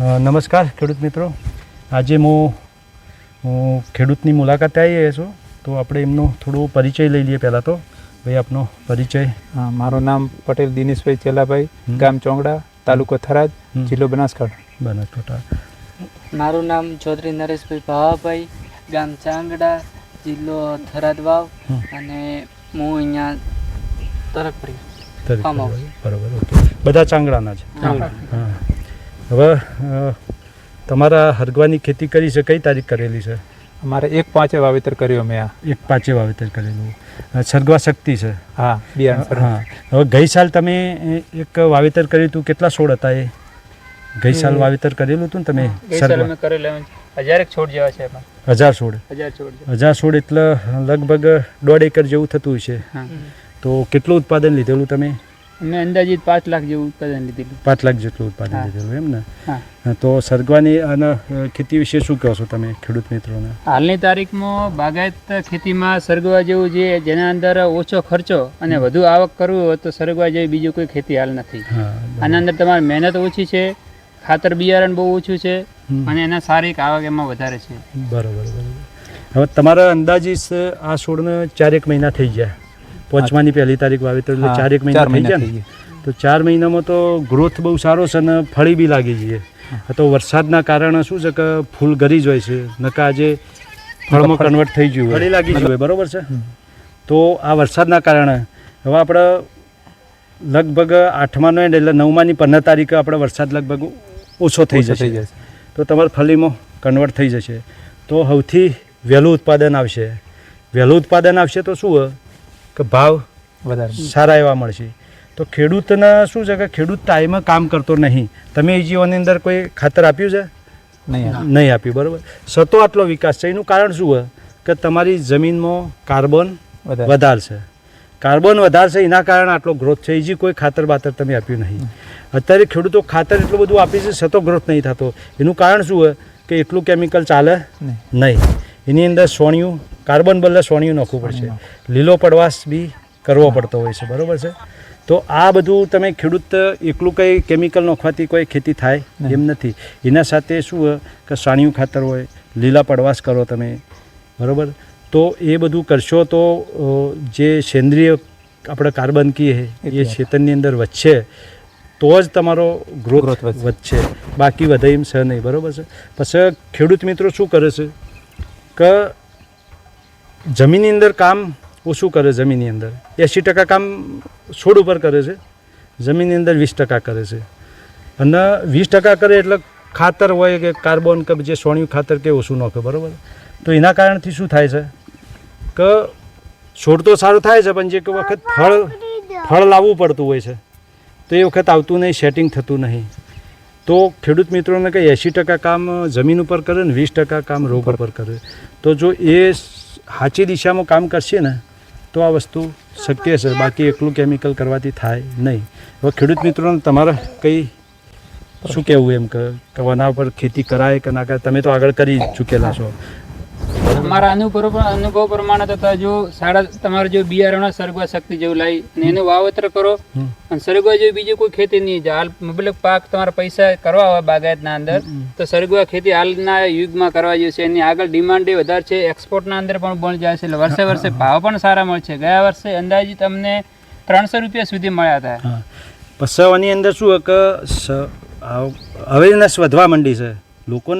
નમસ્કાર ખેડૂત મિત્રો. આજે હું હું ખેડૂતની મુલાકાતે આવી છું. તો આપણે એમનો થોડો પરિચય લઈ લઈએ પહેલાં તો. ભાઈ આપનો પરિચય. હા, મારું નામ પટેલ દિનેશભાઈ ચેલાભાઈ ગામ ચોંગડા તાલુકો થરાદ જિલ્લો બનાસકાંઠા. બનાસકાંઠા. મારું નામ ચૌધરી નરેશભાઈ ભાવાભાઈ ગામ ચાંગડા જિલ્લો થરાદ વાવ અને હું અહીંયા તરકપરી. બરાબર ઓકે. બધા ચાંગડાના છે. હવે તમારા હરગવાની ખેતી કરી છે કઈ તારીખ કરેલી છે? અમારે એક પાંચે વાવેતર કર્યું અમે આ. એક પાંચે વાવેતર કરેલું. સરગવા શક્તિ છે. હા બિયારણ હા. હવે ગઈ સાલ તમે એક વાવેતર કર્યું હતું કેટલા છોડ હતા એ? ગઈ સાલ વાવેતર કરેલું હતું ને તમે? સરગવા કરેલા હજાર છોડ જેવા છે હજાર છોડ. હજાર છોડ હજાર છોડ એટલે લગભગ દોઢ એકર જેવું થતું હશે. તો કેટલું ઉત્પાદન લીધેલું તમે? મેં અંદાજિત પાંચ લાખ જેવું ઉત્પાદન લીધેલું. પાંચ લાખ જેટલું ઉત્પાદન લીધેલું એમ ને? તો સરગવાની અને ખેતી વિશે શું કહો છો તમે ખેડૂત મિત્રોને? હાલની તારીખમાં બાગાયત ખેતીમાં સરગવા જેવું જે જેના અંદર ઓછો ખર્ચો અને વધુ આવક કરવું હોય તો સરગવા જેવી બીજું કોઈ ખેતી હાલ નથી. આના અંદર તમારી મહેનત ઓછી છે ખાતર બિયારણ બહુ ઓછું છે અને એના સારી આવક એમાં વધારે છે. બરોબર બરોબર. હવે તમારા અંદાજીસ આ છોડને ચારેક મહિના થઈ ગયા. પાંચમાની પહેલી તારીખ વાવેતર એટલે ચારેક મહિના થઈ મહિના ગયા ને. તો ચાર મહિનામાં તો ગ્રોથ બહુ સારો છે અને ફળી બી લાગી જઈએ તો વરસાદના કારણે શું છે કે ફૂલ ગરી જ હોય છે. નકા આજે ફળમાં કન્વર્ટ થઈ ગયું ફળી લાગી ગયું હોય. બરાબર છે? તો આ વરસાદના કારણે હવે આપણે લગભગ આઠમાનો એન્ડ એટલે નવમાની પંદર તારીખે આપણે વરસાદ લગભગ ઓછો થઈ જશે. તો તમારે ફલીમાં કન્વર્ટ થઈ જશે. તો સૌથી વહેલું ઉત્પાદન આવશે. વહેલું ઉત્પાદન આવશે તો શું હોય? કે ભાવ વધારે સારા એવા મળશે. તો ખેડૂતના શું છે કે ખેડૂત ટાઈમે કામ કરતો નહીં. તમે એ જીવનની અંદર કોઈ ખાતર આપ્યું છે? નહીં નહીં આપ્યું બરાબર. સતો આટલો વિકાસ છે. એનું કારણ શું હોય? કે તમારી જમીનમાં કાર્બન વધારે. વધારશે. કાર્બન વધારશે એના કારણે આટલો ગ્રોથ છે. એજી કોઈ ખાતર બાતર તમે આપ્યું નહીં. અત્યારે ખેડૂતો ખાતર એટલું બધું આપે છે સતો ગ્રોથ નહીં થતો. એનું કારણ શું હોય? કે એટલું કેમિકલ ચાલે નહીં. એની અંદર સોણિયું કાર્બન બદલે સોણિયું નાખવું પડશે. લીલો પડવાશ બી કરવો પડતો હોય છે બરાબર છે? તો આ બધું તમે ખેડૂત એકલું કંઈ કેમિકલ નાખવાથી કોઈ ખેતી થાય એમ નથી. એના સાથે શું હોય કે સાણિયું ખાતર હોય લીલા પડવાશ કરો તમે બરાબર? તો એ બધું કરશો તો જે સેન્દ્રિય આપણે કાર્બન કીએ એ ખેતરની અંદર વધશે તો જ તમારો ગ્રોથ વધશે. વધશે. બાકી વધે એમ છે નહીં બરાબર છે? પછી ખેડૂત મિત્રો શું કરે છે? કે જમીનની અંદર કામ ઓછું કરે જમીનની અંદર? એંસી ટકા કામ છોડ ઉપર કરે છે. જમીનની અંદર વીસ ટકા કરે છે. અને વીસ ટકા કરે એટલે ખાતર હોય કે કાર્બન કે જે સોણિયું ખાતર કે ઓછું નાખે બરાબર? તો એના કારણથી શું થાય છે? કે છોડ તો સારું થાય છે પણ જે એક વખત ફળ ફળ લાવવું પડતું હોય છે. તો એ વખત આવતું નહીં સેટિંગ થતું નહીં. તો ખેડૂત મિત્રોને કંઈ એંસી ટકા કામ જમીન ઉપર કરે ને વીસ ટકા કામ રોગ ઉપર કરે. તો જો એ સાચી દિશામાં કામ કરશે ને, તો આ વસ્તુ શક્ય છે. બાકી એકલું કેમિકલ કરવાથી થાય નહીં. હવે ખેડૂત મિત્રોને તમારે કંઈ શું કહેવું એમ કે આના પર ખેતી કરાય કે ના કરાય? તમે તો આગળ કરી ચૂકેલા છો. અમારા અનુભવ અનુભવ પ્રમાણે તો જો સાડા તમારે જો બિયારણ સરગવા શક્તિ જેવું લાવી અને એનું વાવેતર કરો. અને સરગવા જેવી બીજી કોઈ ખેતી નહીં. હાલ મતલબ પાક તમારા પૈસા કરવા હોય બાગાયતના અંદર તો સરગવા ખેતી હાલના યુગમાં કરવા જેવી છે. એની આગળ ડિમાન્ડ એ વધારે છે. એક્સપોર્ટના અંદર પણ બની જાય છે. એટલે વર્ષે વર્ષે ભાવ પણ સારા મળશે ગયા વર્ષે અંદાજી તમને ત્રણસો રૂપિયા સુધી મળ્યા હતા. પસાવાની અંદર શું કે સ- અવેરનેસ વધવા માંડી છે. લોકોને